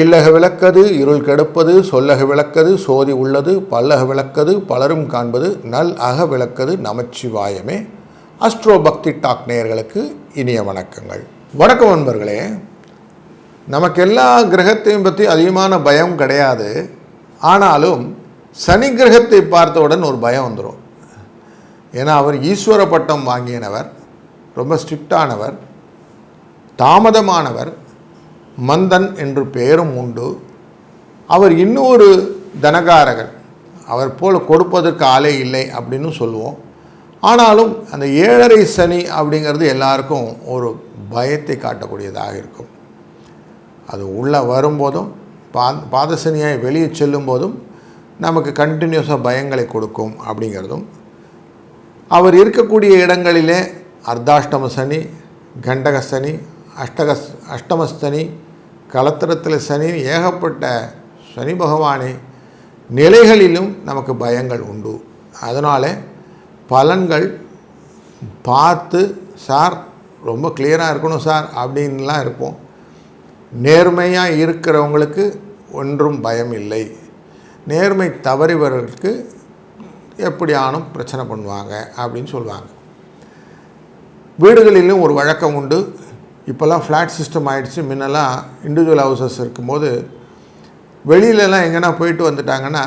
இல்லக விளக்கது இருள் கெடுப்பது சொல்லக விளக்கது சோதி உள்ளது பல்லக விளக்கது பலரும் காண்பது நல் அக விளக்கது நமச்சிவாயமே. அஸ்ட்ரோ பக்தி டாக் நேயர்களுக்கு இனிய வணக்கங்கள். வணக்கம் நண்பர்களே. நமக்கு எல்லா கிரகத்தையும் பற்றி அதிகமான பயம் கிடையாது. ஆனாலும் சனி கிரகத்தை பார்த்தவுடன் ஒரு பயம் வந்துடும் ஏன்னா அவர் ஈஸ்வர பட்டம் வாங்கியனவர் ரொம்ப ஸ்ட்ரிக்டானவர் தாமதமானவர் மந்தன் என்று பெயரும் உண்டு. அவர் இன்னொரு தனகாரகன் அவர் போல் கொடுப்பதற்கு ஆளே இல்லை அப்படின்னு சொல்லுவோம். ஆனாலும் அந்த ஏழரை சனி அப்படிங்கிறது எல்லாருக்கும் ஒரு பயத்தை காட்டக்கூடியதாக இருக்கும். அது உள்ளே வரும்போதும் பா பாதசனியாய் வெளியே செல்லும் போதும் நமக்கு கண்டினியூஸாக பயங்களை கொடுக்கும் அப்படிங்கிறதும். அவர் இருக்கக்கூடிய இடங்களிலே அர்த்தாஷ்டம சனி கண்டக சனி அஷ்டக அஷ்டமஸ்தனி கலத்திரத்தில் சனி ஏகப்பட்ட சனி பகவானே நிலைகளிலும் நமக்கு பயங்கள் உண்டு. அதனால் பலன்கள் பார்த்து சார் ரொம்ப கிளியராக இருக்கணும் சார் அப்படின்லாம் இருப்போம். நேர்மையாக இருக்கிறவங்களுக்கு ஒன்றும் பயம் இல்லை. நேர்மை தவறிவர்களுக்கு எப்படியானும் பிரச்சனை பண்ணுவாங்க அப்படின்னு சொல்லுவாங்க வீடுகளிலும் ஒரு வழக்கம் உண்டு. இப்போல்லாம் ஃப்ளாட் சிஸ்டம் ஆகிடுச்சு முன்னெல்லாம் இண்டிவிஜுவல் ஹவுசஸ் இருக்கும்போது வெளியிலலாம் எங்கன்னா போயிட்டு வந்துட்டாங்கன்னா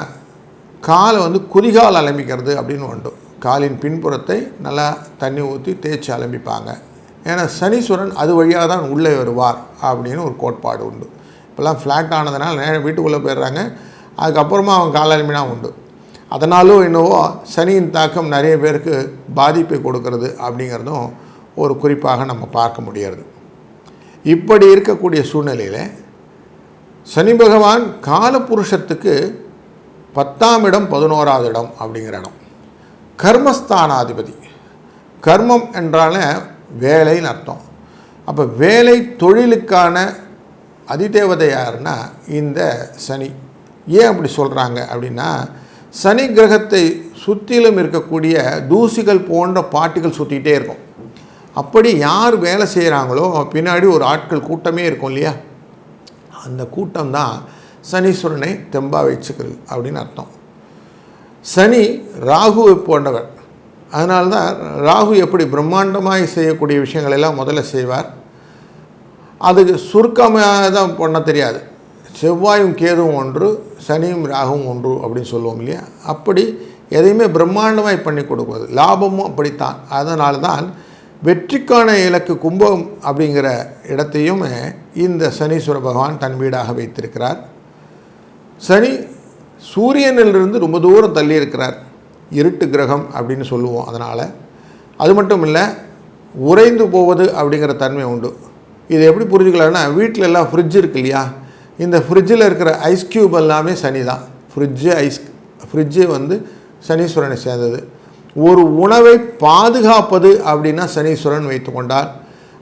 காலை வந்து குதிகால் அலம்பிக்கிறது அப்படின்னு உண்டு. காலின் பின்புறத்தை நல்லா தண்ணி ஊற்றி தேய்ச்சி அலம்பிப்பாங்க. ஏன்னா சனீஸ்வரன் அது வழியாக தான் உள்ளே வருவார் அப்படின்னு ஒரு கோட்பாடு உண்டு. இப்போல்லாம் ஃப்ளாட் ஆனதுனால நேரம் வீட்டுக்குள்ளே போயிடுறாங்க. அதுக்கப்புறமா அவன் கால் அலம்பினா உண்டு. அதனாலும் என்னவோ சனியின் தாக்கம் நிறைய பேருக்கு பாதிப்பை கொடுக்கறது அப்படிங்கிறதும் ஒரு குறிப்பாக நம்ம பார்க்க முடியாது இப்படி இருக்கக்கூடிய சூழ்நிலையில் சனி பகவான் காலபுருஷத்துக்கு பத்தாம் இடம் பதினோராவது இடம் அப்படிங்கிற இடம். கர்மஸ்தானாதிபதி. கர்மம் என்றால வேலைன்னு அர்த்தம். அப்போ வேலை தொழிலுக்கான அதிதேவதை யாருன்னா இந்த சனி. ஏன் அப்படி சொல்கிறாங்க அப்படின்னா சனி கிரகத்தை சுற்றிலும் இருக்கக்கூடிய தூசிகள் போன்ற பாட்டுகள் சுற்றிக்கிட்டே இருக்கும். அப்படி யார் வேலை செய்கிறாங்களோ பின்னாடி ஒரு ஆட்கள் கூட்டமே இருக்கும் இல்லையா? அந்த கூட்டம் தான் சனீஸ்வரனை தெம்பாக வச்சுக்கிறது அப்படின்னு அர்த்தம். சனி ராகுவை போன்றவர். அதனால தான் ராகு எப்படி பிரம்மாண்டமாக செய்யக்கூடிய விஷயங்கள் எல்லாம் முதல்ல செய்வார். அதுக்கு சுருக்கமாக தான் பண்ண தெரியாது. செவ்வாயும் கேதுவும் ஒன்று சனியும் ராகுவும் ஒன்று அப்படின்னு சொல்லுவோம் இல்லையா? அப்படி எதையுமே பிரம்மாண்டமாய் பண்ணி கொடுக்குவது லாபமும் அப்படித்தான். அதனால தான் வெற்றிக்கான இலக்கு கும்பம் அப்படிங்கிற இடத்தையும் இந்த சனீஸ்வர பகவான் தன் வீடாக வைத்திருக்கிறார். சனி சூரியனிலிருந்து ரொம்ப தூரம் தள்ளி இருக்கிறார். இருட்டு கிரகம் அப்படின்னு சொல்லுவோம் அதனால். அது மட்டும் இல்லை உறைந்து போவது அப்படிங்கிற தன்மை உண்டு. இது எப்படி புரிஞ்சுக்கலாம்னா வீட்டில் எல்லாம் ஃப்ரிட்ஜ் இருக்கு இல்லையா? இந்த ஃப்ரிட்ஜில் இருக்கிற ஐஸ் க்யூப் எல்லாமே சனி தான் ஃப்ரிட்ஜு ஐஸ் ஃப்ரிட்ஜு வந்து சனீஸ்வரனை சேர்ந்தது. ஒரு உணவை பாதுகாப்பது அப்படின்னா சனீஸ்வரன் வைத்துக்கொண்டால்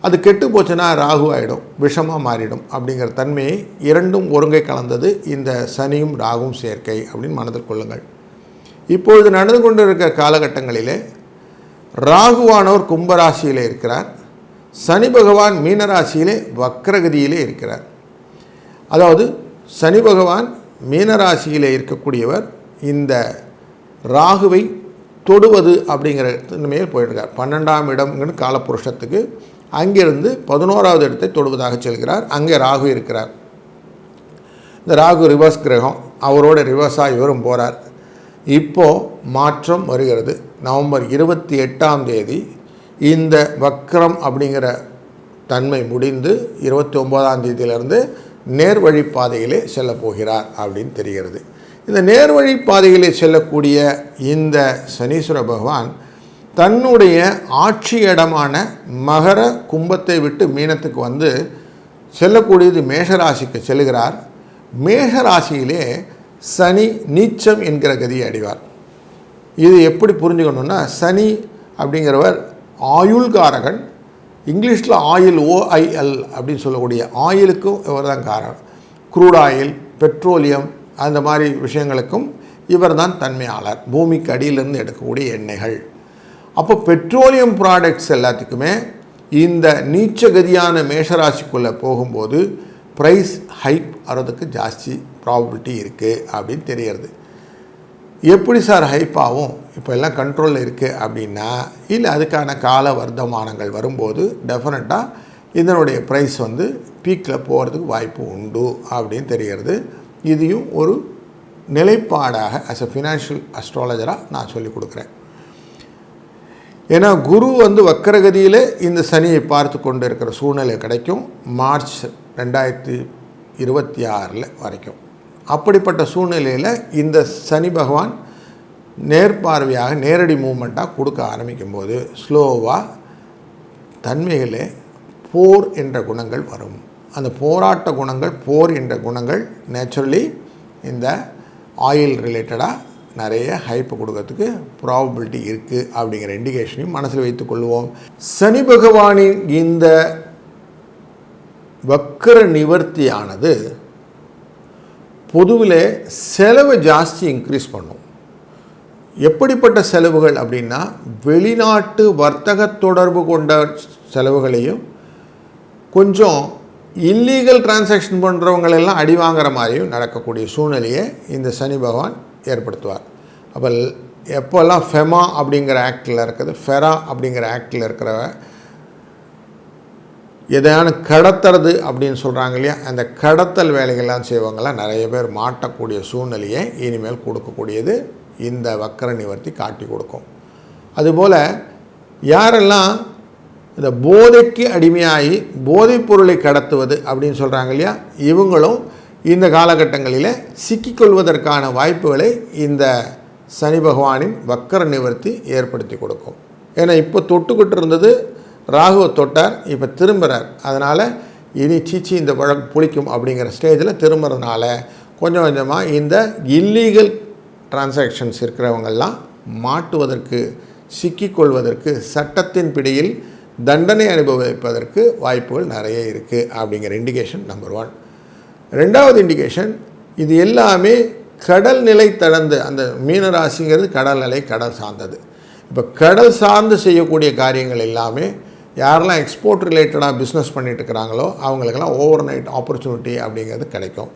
அது கெட்டு போச்சுன்னா ராகு ஆகிடும் விஷமாக மாறிடும் அப்படிங்கிற தன்மையை இரண்டும் ஒருங்கை கலந்தது இந்த சனியும் ராகும் சேர்க்கை அப்படின்னு மனதில் கொள்ளுங்கள். இப்பொழுது நடந்து கொண்டு இருக்கிற காலகட்டங்களிலே ராகுவானவர் கும்பராசியிலே இருக்கிறார். சனி பகவான் மீனராசியிலே வக்ரகதியிலே இருக்கிறார். அதாவது சனி பகவான் மீனராசியிலே இருக்கக்கூடியவர் இந்த ராகுவை தொடுவது அப்படிங்கிற மேல் போயிருக்கார். பன்னெண்டாம் இடம்னு காலப்புருஷத்துக்கு அங்கிருந்து பதினோராவது இடத்தை தொடுவதாக செல்கிறார். அங்கே ராகு இருக்கிறார். இந்த ராகு ரிவர்ஸ் கிரகம் அவரோட ரிவர்ஸாக இவரும் போகிறார் இப்போது மாற்றம் வருகிறது. நவம்பர் இருபத்தி எட்டாம் தேதி இந்த வக்ரம் அப்படிங்கிற தன்மை முடிந்து இருபத்தி ஒம்போதாம் தேதியிலிருந்து நேர்வழி பாதையிலே செல்ல போகிறார் அப்படின்னு தெரிகிறது. இந்த நேர்வழி பாதையிலே செல்லக்கூடிய இந்த சனீஸ்வர பகவான் தன்னுடைய ஆட்சி இடமான மகர கும்பத்தை விட்டு மீனத்துக்கு வந்து செல்லக்கூடியது மேஷராசிக்கு செல்கிறார். மேஷராசியிலே சனி நீச்சம் என்கிற கதியை அடைவார். இது எப்படி புரிஞ்சுக்கணுன்னா சனி அப்படிங்கிறவர் ஆயுள்காரகன். இங்கிலீஷில் ஆயில் ஓஐஎல் அப்படின்னு சொல்லக்கூடிய ஆயிலுக்கும் இவர் தான் காரணம். க்ரூட் ஆயில் பெட்ரோலியம் அந்த மாதிரி விஷயங்களுக்கும் இவர் தான் தன்மையாளர். பூமிக்கு அடியிலிருந்து எடுக்கக்கூடிய எண்ணெய்கள். அப்போ பெட்ரோலியம் ப்ராடக்ட்ஸ் எல்லாத்துக்குமே இந்த நீச்சகதியான மேஷராசிக்குள்ளே போகும்போது ப்ரைஸ் ஹைப் வர்றதுக்கு ஜாஸ்தி ப்ராபபிலிட்டி இருக்குது அப்படின்னு தெரியறது. எப்படி சார் ஹைப் ஆகும்? இப்போ எல்லாம் கண்ட்ரோலில் இருக்குது அப்படின்னா இல்லை அதுக்கான கால வர்த்தமானங்கள் வரும்போது டெஃபினட்டாக இதனுடைய ப்ரைஸ் வந்து பீக்கில் போகிறதுக்கு வாய்ப்பு உண்டு அப்படின்னு தெரிகிறது இதையும் ஒரு நிலைப்பாடாக அஸ் அ ஃபினான்ஷியல் அஸ்ட்ராலஜராக நான் சொல்லிக் கொடுக்குறேன். ஏன்னா குரு வந்து வக்கரகதியில் இந்த சனியை பார்த்து கொண்டு இருக்கிற சூழ்நிலை கிடைக்கும். மார்ச் ரெண்டாயிரத்தி இருபத்தி ஆறில் வரைக்கும். அப்படிப்பட்ட சூழ்நிலையில் இந்த சனி பகவான் நேர்பார்வையாக நேரடி மூமெண்ட்டாக கொடுக்க ஆரம்பிக்கும்போது ஸ்லோவாக தன்மைகளே போர் என்ற குணங்கள் வரும். அந்த போராட்ட குணங்கள் போர் என்ற குணங்கள் நேச்சுரலி இந்த ஆயில் ரிலேட்டடாக நிறைய ஹைப்பு கொடுக்கறதுக்கு ப்ராபபிலிட்டி இருக்குது அப்படிங்கிற இண்டிகேஷனையும் மனசில் வைத்துக்கொள்வோம் சனி பகவானின் இந்த வக்கர நிவர்த்தியானது பொதுவில் செலவு ஜாஸ்தி இன்க்ரீஸ் பண்ணும். எப்படிப்பட்ட செலவுகள் அப்படின்னா வெளிநாட்டு வர்த்தக தொடர்பு கொண்ட செலவுகளையும் கொஞ்சம் இல்லீகல் டிரான்சாக்ஷன் பண்ணுறவங்களெல்லாம் அடி வாங்குற மாதிரியும் நடக்கக்கூடிய சூழ்நிலையை இந்த சனி பகவான் ஏற்படுத்துவார். அப்போ எப்போல்லாம் ஃபெமா அப்படிங்கிற ஆக்டில் இருக்குது ஃபெரா அப்படிங்கிற ஆக்டில் இருக்கிற எதையான கடத்துறது அப்படின்னு சொல்கிறாங்க இல்லையா அந்த கடத்தல் வேலைகள்லாம் செய்வங்களாம் நிறைய பேர் மாட்டக்கூடிய சூழ்நிலையை இனிமேல் கொடுக்கக்கூடியது இந்த வக்கர நிவர்த்தி காட்டி கொடுக்கும். அதுபோல் யாரெல்லாம் இந்த போதைக்கு அடிமையாகி போதைப் பொருளை கடத்துவது அப்படின்னு சொல்கிறாங்க இல்லையா? இவங்களும் இந்த காலகட்டங்களில் சிக்கிக்கொள்வதற்கான வாய்ப்புகளை இந்த சனி பகவானின் வக்கர நிவர்த்தி ஏற்படுத்தி கொடுக்கும். ஏன்னா இப்போ தொட்டுக்கிட்டு இருந்தது ராகுவை தொட்டார் இப்போ திரும்புகிறார் அதனால் இனி சீச்சி இந்த வழக்கு புளிக்கும் அப்படிங்கிற ஸ்டேஜில் திரும்புறதுனால கொஞ்சம் கொஞ்சமாக இந்த இல்லீகல் டிரான்சாக்ஷன்ஸ் இருக்கிறவங்கெல்லாம் மாட்டுவதற்கு சிக்கிக்கொள்வதற்கு சட்டத்தின் பிடியில் தண்டனை அனுபவிப்பதற்கு வாய்ப்புகள் நிறைய இருக்குது அப்படிங்கிற இண்டிகேஷன் நம்பர் ஒன் ரெண்டாவது இண்டிகேஷன் இது எல்லாமே கடல் நிலை தடந்து அந்த மீனராசிங்கிறது கடல் நிலை கடல் சார்ந்தது. இப்போ கடல் சார்ந்து செய்யக்கூடிய காரியங்கள் எல்லாமே யாரெல்லாம் எக்ஸ்போர்ட் ரிலேட்டடாக பிஸ்னஸ் பண்ணிட்டு இருக்கிறாங்களோ அவங்களுக்கெல்லாம் ஓவர் நைட் ஆப்பர்ச்சுனிட்டி அப்படிங்கிறது கிடைக்கும்.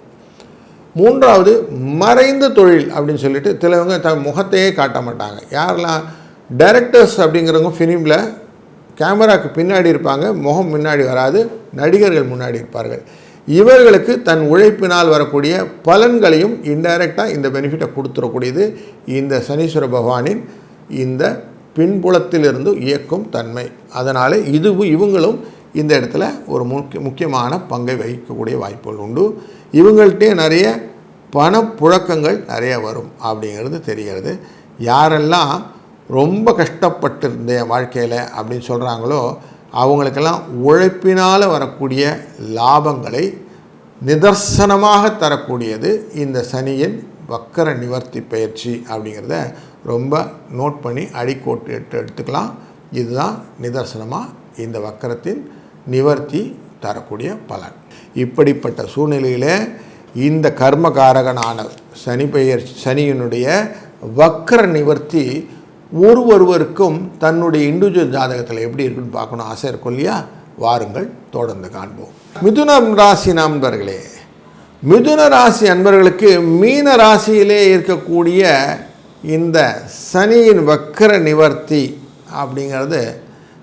மூன்றாவது மறைந்த தொழில் அப்படின்னு சொல்லிட்டு சிலவங்க த முகத்தையே காட்ட மாட்டாங்க. யாரெல்லாம் டைரக்டர்ஸ் அப்படிங்கிறவங்க ஃபிலிமில் கேமராக்கு பின்னாடி இருப்பாங்க முகம் முன்னாடி வராது நடிகர்கள் முன்னாடி இருப்பார்கள். இவர்களுக்கு தன் உழைப்பினால் வரக்கூடிய பலன்களையும் இன்டைரக்டாக இந்த பெனிஃபிட்டை கொடுத்துடக்கூடியது இந்த சனீஸ்வர பகவானின் இந்த பின்புலத்திலிருந்து இயக்கும் தன்மை. அதனால் இதுவும் இவங்களும் இந்த இடத்துல ஒரு முக்கிய முக்கியமான பங்கை வகிக்கக்கூடிய வாய்ப்புகள் உண்டு. இவங்கள்ட்டே நிறைய பணப்புழக்கங்கள் நிறைய வரும் அப்படிங்கிறது தெரிகிறது. யாரெல்லாம் ரொம்ப கஷ்டப்பட்டிருந்த வாழ்க்கையில் அப்படின்னு சொல்கிறாங்களோ அவங்களுக்கெல்லாம் உழைப்பினால் வரக்கூடிய லாபங்களை நிதர்சனமாக தரக்கூடியது இந்த சனியின் வக்கர நிவர்த்தி பயிற்சி அப்படிங்கிறத ரொம்ப நோட் பண்ணி அடிக்கோட்டு எடுத்து எடுத்துக்கலாம். இதுதான் நிதர்சனமாக இந்த வக்கரத்தின் நிவர்த்தி தரக்கூடிய பலன். இப்படிப்பட்ட சூழ்நிலையில் இந்த கர்மகாரகனான சனி பெயர் சனியினுடைய வக்கர நிவர்த்தி ஒரு ஒருவருக்கும் தன்னுடைய இண்டிவிஜுவல் ஜாதகத்தில் எப்படி இருக்குன்னு பார்க்கணும். ஆசை இருக்கும் இல்லையா? வாருங்கள் தொடர்ந்து காண்போம். மிதுனம் ராசி நண்பர்களே மிதுன ராசி அன்பர்களுக்கு மீன ராசியிலே இருக்கக்கூடிய இந்த சனியின் வக்கர நிவர்த்தி அப்படிங்கிறது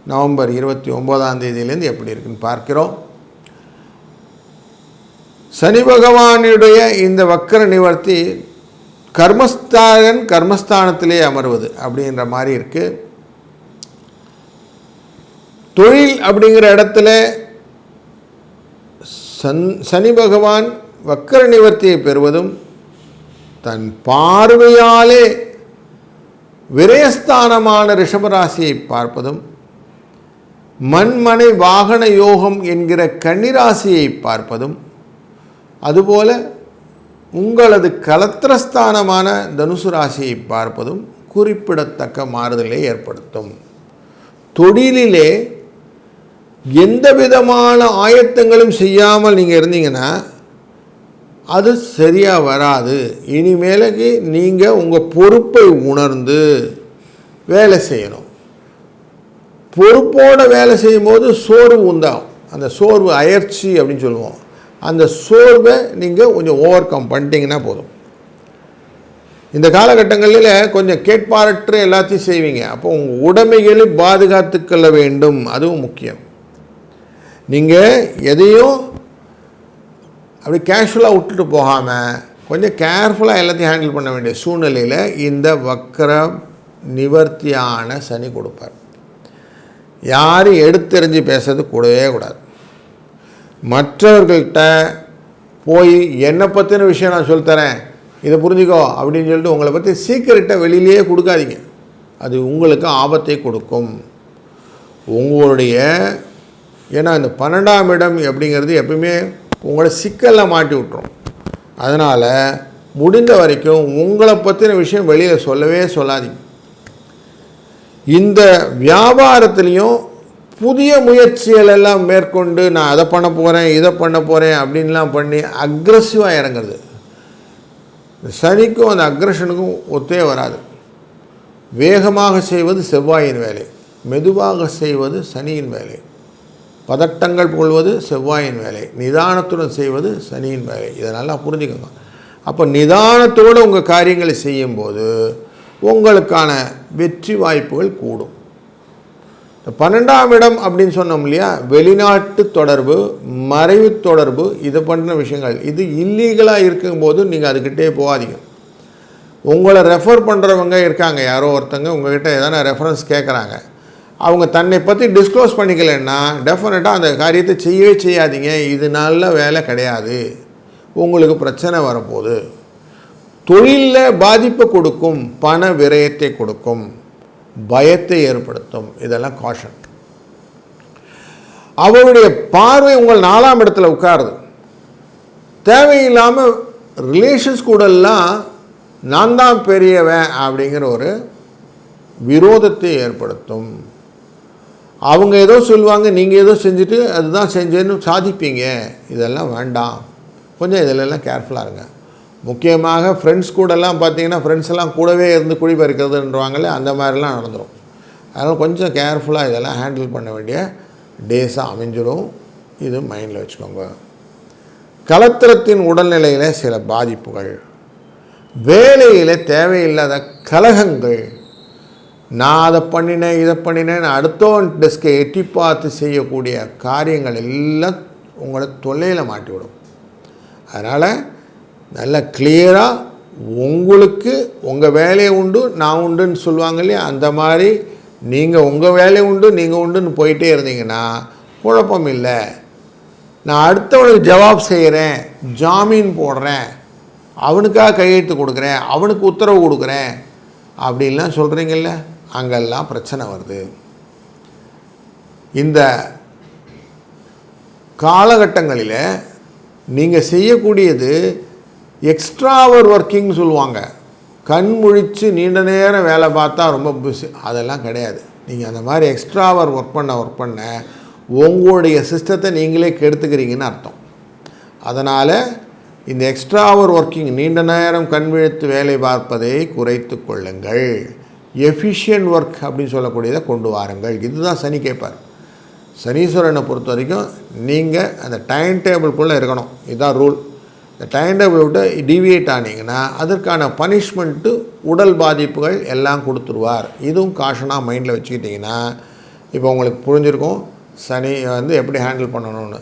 நவம்பர் இருபத்தி ஒம்போதாம் தேதியிலேருந்து எப்படி இருக்குன்னு பார்க்கிறோம். சனி பகவானுடைய இந்த வக்கர நிவர்த்தி கர்மஸ்தானன் கர்மஸ்தானத்திலே அமர்வது அப்படின்ற மாதிரி இருக்குது தொழில் அப்படிங்கிற இடத்துல சன் சனி பகவான் வக்கர நிவர்த்தியை பெறுவதும் தன் பார்வையாலே விரயஸ்தானமான ரிஷபராசியை பார்ப்பதும் மண்மனை வாகன யோகம் என்கிற கன்னிராசியை பார்ப்பதும் அதுபோல உங்களது கலத்திரஸ்தானமான தனுசு ராசியை பார்ப்பதும் குறிப்பிடத்தக்க மாறுதலை ஏற்படுத்தும். தொழிலிலே எந்த விதமான ஆயத்தங்களும் செய்யாமல் நீங்கள் இருந்தீங்கன்னா அது சரியாக வராது. இனிமேலுக்கு நீங்கள் உங்கள் பொறுப்பை உணர்ந்து வேலை செய்யணும். பொறுப்போடு வேலை செய்யும்போது சோர்வு உண்டாகும். அந்த சோர்வு அயற்சி அப்படின்னு சொல்லுவோம். அந்த சோர்வை நீங்கள் கொஞ்சம் ஓவர் கம் பண்ணிட்டீங்கன்னா போதும். இந்த காலகட்டங்களில் கொஞ்சம் கேட்பாரற்று எல்லாத்தையும் செய்வீங்க. அப்போ உங்கள் உடைமைகளை பாதுகாத்துக்கொள்ள வேண்டும். அதுவும் முக்கியம். நீங்கள் எதையும் அப்படி கேஷுவலாக விட்டுட்டு போகாமல் கொஞ்சம் கேர்ஃபுல்லாக எல்லாத்தையும் ஹேண்டில் பண்ண வேண்டிய சூழ்நிலையில் இந்த வக்கர நிவர்த்தியான சனி கொடுப்பார். யாரும் எடுத்தெறிஞ்சு பேசுறது கூடவே கூடாது. மற்றவர்கள்ட்ட போய் என்னை பற்றின விஷயம் நான் சொல்லித்தரேன் இதை புரிஞ்சுக்கோ அப்படின்னு சொல்லிட்டு உங்களை பற்றி சீக்கிரட்டை வெளியிலேயே கொடுக்காதீங்க. அது உங்களுக்கு ஆபத்தை கொடுக்கும். உங்களுடைய ஏன்னா இந்த பன்னெண்டாம் இடம் அப்படிங்கிறது எப்பவுமே உங்களை சிக்கலில் மாட்டி விட்டுரும். அதனால் முடிந்த வரைக்கும் உங்களை பற்றின விஷயம் வெளியில் சொல்லவே சொல்லாதீங்க. இந்த வியாபாரத்துலேயும் புதிய முயற்சிகள் எல்லாம் மேற்கொண்டு நான் அதை பண்ண போகிறேன் இதை பண்ண போகிறேன் அப்படின்லாம் பண்ணி அக்ரஸிவாக இறங்குறது. சனிக்கும் அந்த அக்ரஷனுக்கும் ஒத்தே வராது. வேகமாக செய்வது செவ்வாயின் வேலை. மெதுவாக செய்வது சனியின் வேலை. பதட்டங்கள் கொள்வது செவ்வாயின் வேலை. நிதானத்துடன் செய்வது சனியின் வேலை. இதை நல்லா புரிஞ்சுக்கோங்க. அப்போ நிதானத்தோடு உங்கள் காரியங்களை செய்யும்போது உங்களுக்கான வெற்றி வாய்ப்புகள் கூடும். பன்னெண்டாம் இடம் அப்படின்னு சொன்னோம் இல்லையா? வெளிநாட்டு தொடர்பு மறைவு தொடர்பு இது பண்ணுற விஷயங்கள். இது இல்லீகலாக இருக்கும்போது நீங்கள் அதுக்கிட்டே போகாதீங்க. உங்களை ரெஃபர் பண்ணுறவங்க இருக்காங்க. யாரோ ஒருத்தங்க உங்ககிட்ட எதனா ரெஃபரன்ஸ் கேட்குறாங்க அவங்க தன்னை பற்றி டிஸ்க்ளோஸ் பண்ணிக்கலைன்னா டெஃபினட்டாக அந்த காரியத்தை செய்யவே செய்யாதீங்க. இது நல்ல வேலை கிடையாது. உங்களுக்கு பிரச்சனை வரப்போகுது. தொழிலில் பாதிப்பை கொடுக்கும் பண விரயத்தை கொடுக்கும். பயத்தை ஏற்படுத்தும். இதெல்லாம் காஷன் அவருடைய பார்வை உங்கள் நாலாம் இடத்துல உட்காருது. தேவையில்லாமல் ரிலேஷன்ஸ் கூடலாம் நான் தான் பெரியவன் அப்படிங்கிற ஒரு விரோதத்தை ஏற்படுத்தும். அவங்க ஏதோ சொல்லுவாங்க நீங்கள் ஏதோ செஞ்சுட்டு அதுதான் செஞ்சேன்னு சாதிப்பீங்க. இதெல்லாம் வேண்டாம். கொஞ்சம் இதிலெல்லாம் கேர்ஃபுல்லாக இருங்க. முக்கியமாக ஃப்ரெண்ட்ஸ் கூடலாம் பார்த்தீங்கன்னா ஃப்ரெண்ட்ஸ் எல்லாம் கூடவே இருந்து குழி இருக்கிறதுன்றவாங்களே அந்த மாதிரிலாம் நடந்துடும் அதனால் கொஞ்சம் கேர்ஃபுல்லாக இதெல்லாம் ஹேண்டில் பண்ண வேண்டிய டேஸாக அமைஞ்சிடும் இது மைண்டில் வச்சுக்கோங்க. கலத்திரத்தின் உடல்நிலையில் சில பாதிப்புகள். வேலையில் தேவையில்லாத கலகங்கள். நான் அதை பண்ணினேன் இதை பண்ணினேன் அடுத்தவன் டெஸ்கை எட்டி பார்த்து செய்யக்கூடிய காரியங்கள் எல்லாம் உங்களை தொல்லையில் மாட்டி விடும் அதனால் நல்ல கிளியராக உங்களுக்கு உங்கள் வேலையை உண்டு நான் உண்டுன்னு சொல்லுவாங்க இல்லையா? அந்த மாதிரி நீங்கள் உங்கள் வேலையை உண்டு நீங்கள் உண்டுன்னு போயிட்டே இருந்தீங்கன்னா குழப்பம் இல்லை. நான் அடுத்தவனுக்கு ஜவாப் செய்கிறேன் ஜாமீன் போடுறேன் அவனுக்காக கையெழுத்து கொடுக்குறேன் அவனுக்கு உத்தரவு கொடுக்குறேன் அப்படின்லாம் சொல்கிறீங்கல்ல அங்கெல்லாம் பிரச்சனை வருது. இந்த காலகட்டங்களில் நீங்கள் செய்யக்கூடியது எக்ஸ்ட்ரா அவர் ஒர்க்கிங்னு சொல்லுவாங்க. கண் முழித்து நீண்ட நேரம் வேலை பார்த்தா ரொம்ப பிஸி அதெல்லாம் கிடையாது. நீங்கள் அந்த மாதிரி எக்ஸ்ட்ரா அவர் ஒர்க் பண்ண ஒர்க் பண்ண உங்களுடைய சிஸ்டத்தை நீங்களே கெடுத்துக்கிறீங்கன்னு அர்த்தம். அதனால் இந்த எக்ஸ்ட்ரா அவர் ஒர்க்கிங் நீண்ட நேரம் கண் விழித்து வேலை பார்ப்பதை குறைத்து கொள்ளுங்கள். எஃபிஷியன்ட் ஒர்க் அப்படின்னு சொல்லக்கூடியதை கொண்டு வாருங்கள். இதுதான் சனி கேட்பார். சனீஸ்வரனை பொறுத்த வரைக்கும் நீங்கள் அந்த டைம் டேபிள்குள்ளே இருக்கணும். இதுதான் ரூல் இந்த டைம் டேபிள் விட்டு டிவியேட் ஆனீங்கன்னா அதற்கான பனிஷ்மெண்ட்டு உடல் பாதிப்புகள் எல்லாம் கொடுத்துருவார். இதுவும் காஷனாக மைண்டில் வச்சுக்கிட்டிங்கன்னா இப்போ உங்களுக்கு புரிஞ்சிருக்கும் சனி வந்து எப்படி ஹேண்டில் பண்ணணும்னு.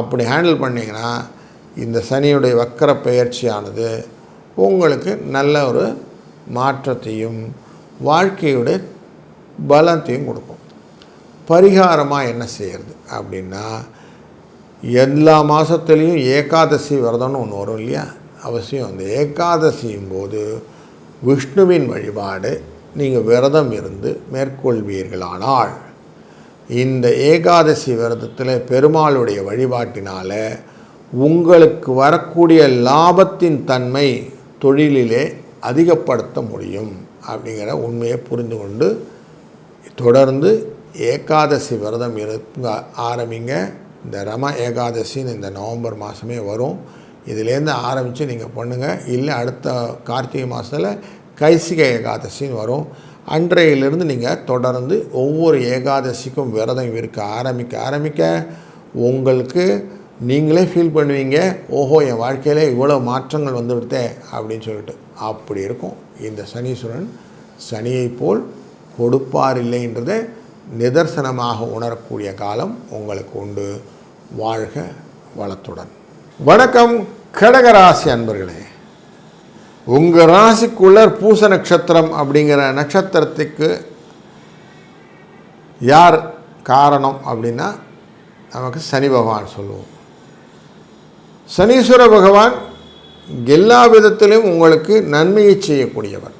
அப்படி ஹேண்டில் பண்ணிங்கன்னா இந்த சனியுடைய வக்கர பயிற்சியானது உங்களுக்கு நல்ல ஒரு மாற்றத்தையும் வாழ்க்கையுடைய பலத்தையும் கொடுக்கும். பரிகாரமாக என்ன செய்கிறது அப்படின்னா எல்லா மாதத்துலேயும் ஏகாதசி விரதம்னு ஒன்று வரும் இல்லையா? அவசியம். அந்த ஏகாதசியும் போது விஷ்ணுவின் வழிபாடு நீங்கள் விரதம் இருந்து மேற்கொள்வீர்களானால் இந்த ஏகாதசி விரதத்தில் பெருமாளுடைய வழிபாட்டினால் உங்களுக்கு வரக்கூடிய லாபத்தின் தன்மை தொழிலிலே அதிகப்படுத்த முடியும் அப்படிங்கிற உண்மையை புரிந்து கொண்டு தொடர்ந்து ஏகாதசி விரதம் இருக்க ஆரம்பிங்க. இந்த ரம ஏகாதசின்னு இந்த நவம்பர் மாதமே வரும். இதுலேருந்து ஆரம்பித்து நீங்கள் பண்ணுங்கள் இல்லை அடுத்த கார்த்திகை மாதத்தில் கைசிக ஏகாதசின்னு வரும். அன்றையிலிருந்து நீங்கள் தொடர்ந்து ஒவ்வொரு ஏகாதசிக்கும் விரதம் இருக்க ஆரம்பிக்க ஆரம்பிக்க உங்களுக்கு நீங்களே ஃபீல் பண்ணுவீங்க. ஓஹோ என் வாழ்க்கையில் இவ்வளோ மாற்றங்கள் வந்துவிடுத்தே அப்படின்னு சொல்லிட்டு. அப்படி இருக்கும். இந்த சனீஸ்வரன் சனியை போல் கொடுப்பார் இல்லைன்றதை நிதர்சனமாக உணரக்கூடிய காலம் உங்களுக்கு உண்டு. வாழ்க வளத்துடன். வணக்கம் கடகராசி அன்பர்களே. உங்கள் ராசிக்குள்ளர் பூச நட்சத்திரம் அப்படிங்கிற நட்சத்திரத்துக்கு யார் காரணம் அப்படின்னா நமக்கு சனி பகவான் சொல்லுவோம். சனீஸ்வர பகவான் எல்லா விதத்திலும் உங்களுக்கு நன்மையை செய்யக்கூடியவர்.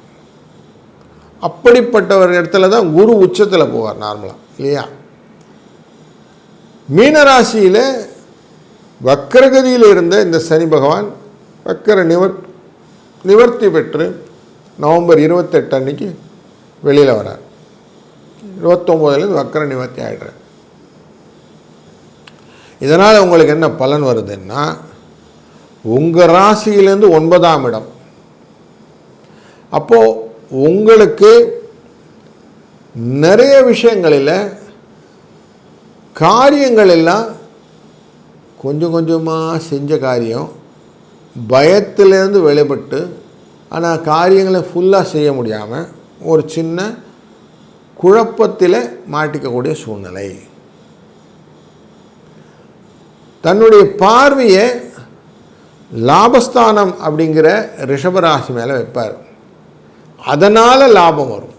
அப்படிப்பட்டவர் இடத்துல தான் குரு உச்சத்தில் போவார் நார்மலாக இல்லையா? மீனராசியில் வக்கரகதியில் இருந்த இந்த சனி பகவான் வக்கர நிவர் நிவர்த்தி பெற்று நவம்பர் இருபத்தெட்டு அன்னைக்கு வெளியில் வரார். இருபத்தொம்போதுலேருந்து வக்கர நிவர்த்தி ஆகிடுறார் இதனால் உங்களுக்கு என்ன பலன் வருதுன்னா உங்கள் ராசியிலேருந்து ஒன்பதாம் இடம். அப்போது உங்களுக்கு நிறைய விஷயங்களில் காரியங்கள் எல்லாம் கொஞ்சம் கொஞ்சமாக செஞ்ச காரியம் பயத்திலேருந்து வெளிப்பட்டு ஆனால் காரியங்களை ஃபுல்லாக செய்ய முடியாமல் ஒரு சின்ன குழப்பத்தில் மாட்டிக்கக்கூடிய சூழ்நிலை. தன்னுடைய பார்வையை லாபஸ்தானம் அப்படிங்கிற ரிஷபராசி மேலே வைப்பார். அதனால் லாபம் வரும்.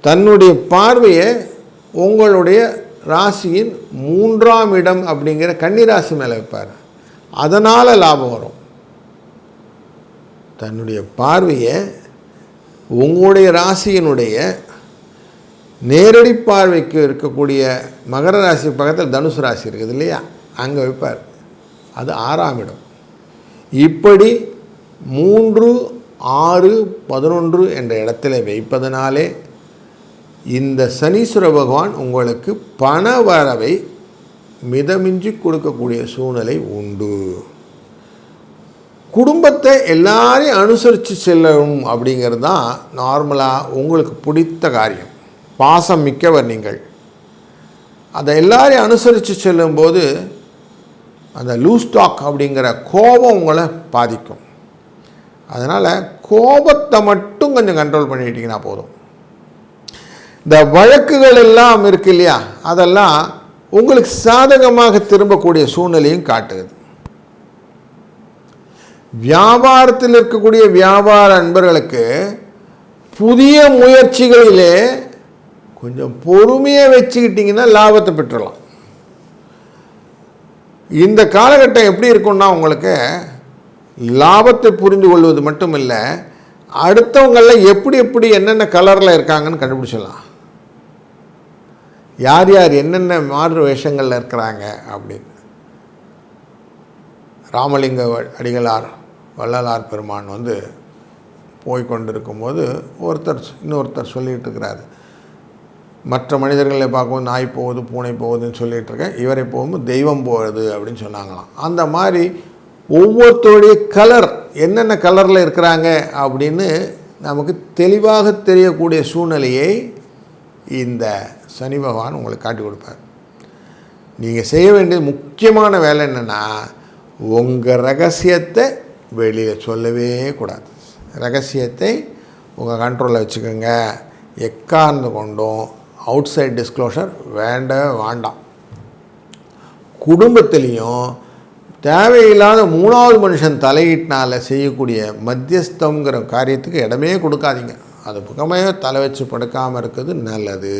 தன்னுடைய பார்வையை உங்களுடைய ராசியின் மூன்றாம் இடம் அப்படிங்கிற கன்னிராசி மேலே வைப்பார். அதனால் லாபம் வரும். தன்னுடைய பார்வையை உங்களுடைய ராசியினுடைய நேரடி பார்வைக்கு இருக்கக்கூடிய மகர ராசி பக்கத்தில் தனுசு ராசி இருக்குது இல்லையா? அங்கே வைப்பார். அது ஆறாம் இடம். இப்படி மூன்று ஆறு பதினொன்று என்ற இடத்துல வைப்பதனாலே இந்த சனீஸ்வர பகவான் உங்களுக்கு பண வரவை மிதமின்றி கொடுக்கக்கூடிய சூழ்நிலை உண்டு. குடும்பத்தை எல்லாரையும் அனுசரித்து செல்லணும் அப்படிங்கிறது தான் நார்மலாக உங்களுக்கு பிடித்த காரியம். பாசம் மிக்கவர் நீங்கள். அதை எல்லாரையும் அனுசரித்து செல்லும்போது அந்த லூஸ்டாக் அப்படிங்கிற கோபம் உங்களை பாதிக்கும். அதனால் கோபத்தை மட்டும் கொஞ்சம் கண்ட்ரோல் பண்ணிட்டீங்கன்னா போதும். இந்த வழக்குகள் எல்லாம் இருக்கு இல்லையா? அதெல்லாம் உங்களுக்கு சாதகமாக திரும்பக்கூடிய சூழ்நிலையும் காட்டுது. வியாபாரத்தில் இருக்கக்கூடிய வியாபார அன்பர்களுக்கு புதிய முயற்சிகளிலே கொஞ்சம் பொறுமையாக வச்சுக்கிட்டிங்கன்னா லாபத்தை பெற்றுடலாம். இந்த காலகட்டம் எப்படி இருக்கும்னா உங்களுக்கு லாபத்தை புரிந்து கொள்வது மட்டும் இல்லை அடுத்தவங்களில் எப்படி எப்படி என்னென்ன கலரில் இருக்காங்கன்னு கண்டுபிடிச்சிடலாம். யார் யார் என்னென்ன மாறு வேஷங்களில் இருக்கிறாங்க அப்படின்னு. ராமலிங்க அடிகளார் வள்ளலார் பெருமான் வந்து போய் கொண்டிருக்கும்போது ஒருத்தர் இன்னொருத்தர் சொல்லிகிட்டு இருக்கிறாரு. மற்ற மனிதர்களை பார்க்கும்போது நாய் போகுது பூனை போகுதுன்னு சொல்லிகிட்டு இருக்கேன். இவரை போகும்போது தெய்வம் போகுது அப்படின்னு சொன்னாங்களாம். அந்த மாதிரி ஒவ்வொருத்தருடைய கலர் என்னென்ன கலரில் இருக்கிறாங்க அப்படின்னு நமக்கு தெளிவாக தெரியக்கூடிய சூழ்நிலையை இந்த சனி பகவான் உங்களுக்கு காட்டி கொடுப்பார். நீங்கள் செய்ய வேண்டிய முக்கியமான வேலை என்னென்னா உங்கள் ரகசியத்தை வெளியில் சொல்லவே கூடாது. ரகசியத்தை உங்கள் கண்ட்ரோலில் வச்சுக்கோங்க. எக்கார்ந்து கொண்டும் அவுட் சைட் டிஸ்க்ளோஷர் வேண்டவே வேண்டாம். குடும்பத்துலேயும் தேவையில்லாத மூணாவது மனுஷன் தலையீட்டினால் செய்யக்கூடிய மத்தியஸ்தங்கிற காரியத்துக்கு இடமே கொடுக்காதீங்க. அது பக்கமே தலை வச்சு படுக்காமல் இருக்கிறது நல்லது.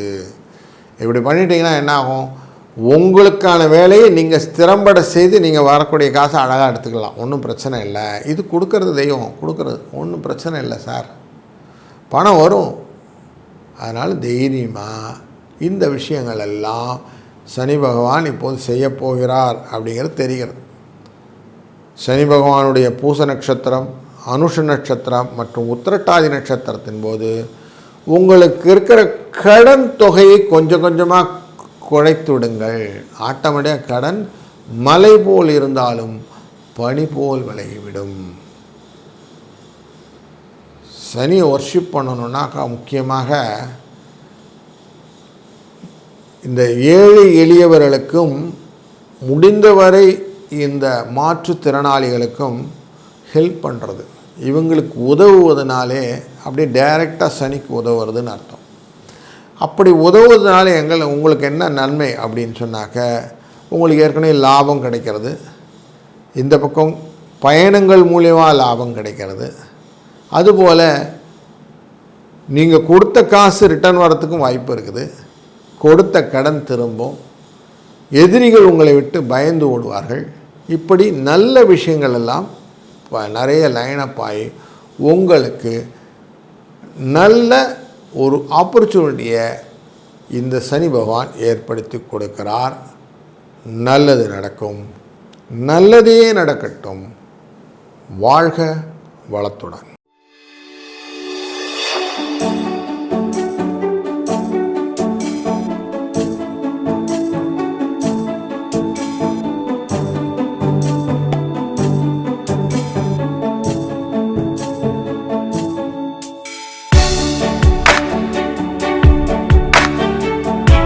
இப்படி பண்ணிட்டீங்கன்னா என்ன ஆகும் உங்களுக்கான வேலையை நீங்கள் ஸ்திரம்பட செய்து நீங்கள் வரக்கூடிய காசை அழகாக எடுத்துக்கலாம். ஒன்றும் பிரச்சனை இல்லை. இது கொடுக்கறது தெய்வம். கொடுக்கறது. ஒன்றும் பிரச்சனை இல்லை சார். பணம் வரும். அதனால் தைரியமாக இந்த விஷயங்கள் எல்லாம் சனி பகவான் இப்போது செய்ய போகிறார் அப்படிங்கிறது தெரிகிறது. சனி பகவானுடைய பூச நட்சத்திரம் அனுஷ நட்சத்திரம் மற்றும் உத்திரட்டாதி நட்சத்திரத்தின் போது உங்களுக்கு இருக்கிற கடன் தொகையை கொஞ்சம் கொஞ்சமாக குழைத்து விடுங்கள். ஆட்டோமேட்டிக்காக கடன் மலை போல் இருந்தாலும் பனி போல் விலகிவிடும் சனி ஒர்ஷிப் பண்ணணுன்னாக்கா முக்கியமாக இந்த ஏழை எளியவர்களுக்கும் முடிந்தவரை இந்த மாற்றுத்திறனாளிகளுக்கும் ஹெல்ப் பண்ணுறது இவங்களுக்கு உதவுவதனாலே அப்படியே டைரெக்டாக சனிக்கு உதவுறதுன்னு அர்த்தம். அப்படி உதவுவதனால எங்கள் உங்களுக்கு என்ன நன்மை அப்படின்னு சொன்னாக்க உங்களுக்கு ஏற்கனவே லாபம் கிடைக்கிறது. இந்த பக்கம் பயணங்கள் மூலியமாக லாபம் கிடைக்கிறது. அதுபோல் நீங்கள் கொடுத்த காசு ரிட்டர்ன் வரத்துக்கும் வாய்ப்பு இருக்குது. கொடுத்த கடன் திரும்பும். எதிரிகள் உங்களை விட்டு பயந்து ஓடுவார்கள். இப்படி நல்ல விஷயங்கள் எல்லாம் நிறைய லைனப் ஆகி உங்களுக்கு நல்ல ஒரு ஆப்பர்ச்சுனிட்டியை இந்த சனி பகவான் ஏற்படுத்தி கொடுக்கிறார். நல்லது நடக்கும். நல்லதே நடக்கட்டும். வாழ்க வளத்துடன்.